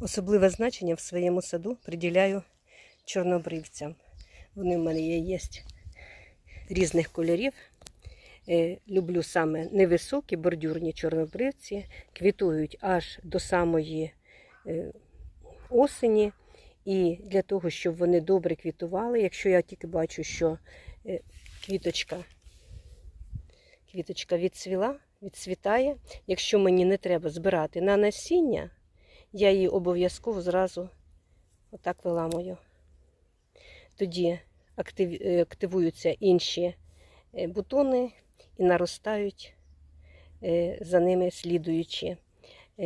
Особливе значення в своєму саду приділяю чорнобривцям. Вони в мене є, є різних кольорів. Е, Люблю саме невисокі бордюрні чорнобривці, квітують аж до самої е, осені. І для того, щоб вони добре квітували, якщо я тільки бачу, що е, квіточка, квіточка відцвіла, відцвітає, якщо мені не треба збирати на насіння, я її обов'язково зразу отак виламую. Тоді е, активуються інші е, бутони і наростають е, за ними слідуючі. Е,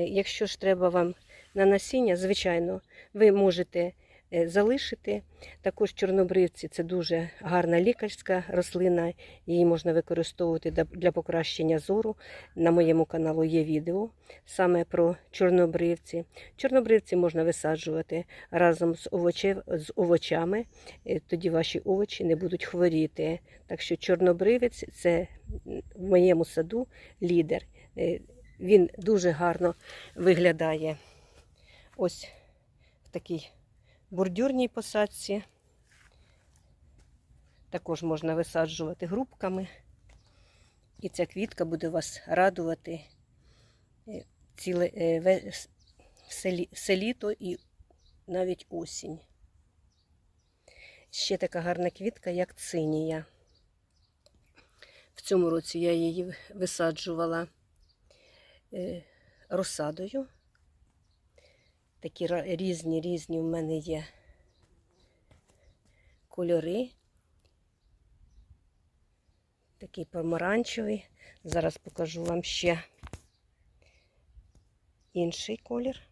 Якщо ж треба вам на насіння, звичайно, ви можете залишити. Також чорнобривці це дуже гарна лікарська рослина, її можна використовувати для- для покращення зору. На моєму каналу є відео саме про чорнобривці. Чорнобривці можна висаджувати разом з, овочев, з овочами, е, тоді ваші овочі не будуть хворіти. Так що чорнобривець це в моєму саду лідер. Е, Він дуже гарно виглядає ось в такій бордюрній посадці. Також можна висаджувати грубками. І ця квітка буде вас радувати е, ціле е, все літо і навіть осінь. Ще така гарна квітка, як цинія. В цьому році я її висаджувала е, розсадою. Такі різні різні в мене є кольори. Такий помаранчевий. Зараз покажу вам ще інший колір.